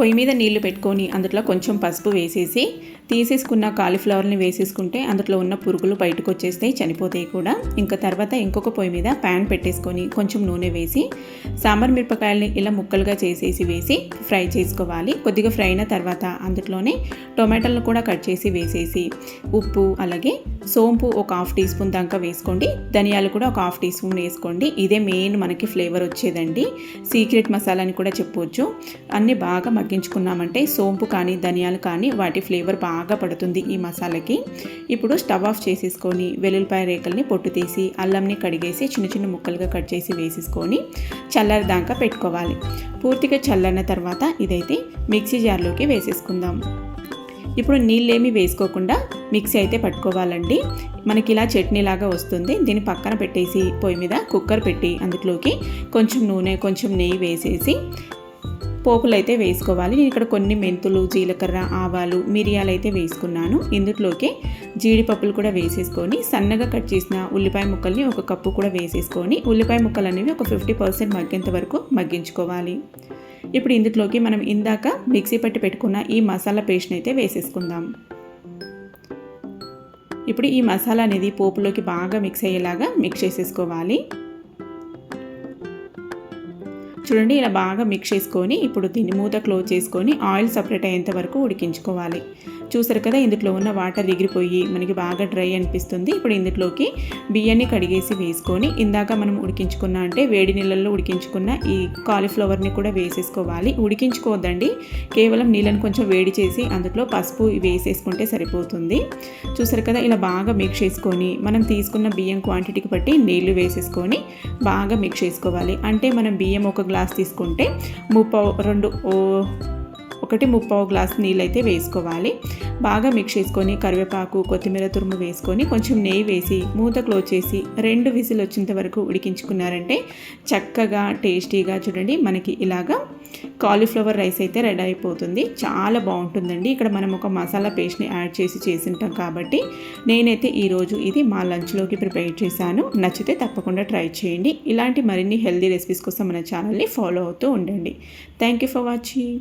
పొయ్యి మీద నీళ్ళు పెట్టుకొని అందులో కొంచెం పసుపు వేసేసి తీసేసుకున్న కాలీఫ్లవర్ని వేసేసుకుంటే అందులో ఉన్న పురుగులు బయటకు వచ్చేస్తాయి చనిపోతాయి కూడా. ఇంకా తర్వాత ఇంకొక పొయ్యి మీద ప్యాన్ పెట్టేసుకొని కొంచెం నూనె వేసి సాంబార్ మిరపకాయలని ఇలా ముక్కలుగా చేసేసి వేసి ఫ్రై చేసుకోవాలి. కొద్దిగా ఫ్రై అయిన తర్వాత అందులోనే టొమాటోలను కూడా కట్ చేసి వేసేసి ఉప్పు అలాగే సోంపు ఒక హాఫ్ టీ స్పూన్ దాకా వేసుకోండి. ధనియాలు కూడా ఒక హాఫ్ టీ స్పూన్ వేసుకోండి. ఇదే మెయిన్ మనకి ఫ్లేవర్ వచ్చేదండి. సీక్రెట్ మసాలా అని కూడా చెప్పవచ్చు అన్నీ బాగా మగ్గించుకున్నామంటే సోంపు కానీ ధనియాలు కానీ వాటి ఫ్లేవర్ బాగా పడుతుంది ఈ మసాలాకి. ఇప్పుడు స్టవ్ ఆఫ్ చేసేసుకొని వెల్లుల్లిపాయ రేకల్ని పొట్టు తీసి అల్లంని కడిగేసి చిన్న చిన్న ముక్కలుగా కట్ చేసి వేసేసుకొని చల్లారి దాకా పెట్టుకోవాలి. పూర్తిగా చల్లరిన తర్వాత ఇదైతే మిక్సీ జార్లోకి వేసేసుకుందాం. ఇప్పుడు నీళ్ళేమీ వేసుకోకుండా మిక్సీ అయితే పట్టుకోవాలండి. మనకి ఇలా చట్నీ లాగా వస్తుంది. దీన్ని పక్కన పెట్టేసి పొయ్యి మీద కుక్కర్ పెట్టి అందులోకి కొంచెం నూనె కొంచెం నెయ్యి వేసేసి పోపులు అయితే వేసుకోవాలి. నేను ఇక్కడ కొన్ని మెంతులు జీలకర్ర ఆవాలు మిరియాలు అయితే వేసుకున్నాను. ఇందులోకి జీడిపప్పులు కూడా వేసేసుకొని సన్నగా కట్ చేసిన ఉల్లిపాయ ముక్కల్ని ఒక కప్పు కూడా వేసేసుకొని ఉల్లిపాయ ముక్కలు అనేవి ఒక ఫిఫ్టీ పర్సెంట్ మగ్గేంత వరకు మగ్గించుకోవాలి. ఇప్పుడు ఇందులోకి మనం ఇందాక మిక్సీ పట్టి పెట్టుకున్న ఈ మసాలా పేస్ట్ని అయితే వేసేసుకుందాం. ఇప్పుడు ఈ మసాలా అనేది పోపులోకి బాగా మిక్స్ అయ్యేలాగా మిక్స్ చేసేసుకోవాలి. చూడండి ఇలా బాగా మిక్స్ చేసుకొని ఇప్పుడు దీన్ని మూత క్లోజ్ చేసుకొని ఆయిల్ సపరేట్ అయ్యేంత వరకు ఉడికించుకోవాలి. చూసారు కదా ఇందులో ఉన్న వాటర్ ఎగిరిపోయి మనకి బాగా డ్రై అనిపిస్తుంది. ఇప్పుడు ఇందులోకి బియ్యాన్ని కడిగేసి వేసుకొని ఇందాక మనం ఉడికించుకున్న అంటే వేడి నీళ్ళల్లో ఉడికించుకున్న ఈ కాలీఫ్లవర్ని కూడా వేసేసుకోవాలి. ఉడికించుకోవద్దండి. కేవలం నీళ్ళని కొంచెం వేడి చేసి అందులో పసుపు వేసేసుకుంటే సరిపోతుంది. చూసారు కదా ఇలా బాగా మిక్స్ చేసుకొని మనం తీసుకున్న బియ్యం క్వాంటిటీకి బట్టి నీళ్ళు వేసేసుకొని బాగా మిక్స్ చేసుకోవాలి. అంటే మనం బియ్యం ఒక గ్లాస్ తీసుకుంటే ముప్ప రెండు ఒకటి ముప్పావు గ్లాస్ నీళ్ళు అయితే వేసుకోవాలి. బాగా మిక్స్ చేసుకొని కరివేపాకు కొత్తిమీర తురుము వేసుకొని కొంచెం నెయ్యి వేసి మూత క్లోజ్ చేసి రెండు విజిల్ వచ్చేంత వరకు ఉడికించుకున్నారంటే చక్కగా టేస్టీగా చూడండి మనకి ఇలాగా కాలీఫ్లవర్ రైస్ అయితే రెడీ అయిపోతుంది. చాలా బాగుంటుందండి. ఇక్కడ మనం ఒక మసాలా పేస్ట్ని యాడ్ చేసి చేసింటాం కాబట్టి నేనైతే ఈరోజు ఇది మా లంచ్లోకి ప్రిపేర్ చేశాను. నచ్చితే తప్పకుండా ట్రై చేయండి. ఇలాంటి మరిన్ని హెల్దీ రెసిపీస్ కోసం మన ఛానల్ని ఫాలో అవుతూ ఉండండి. Thank you for watching.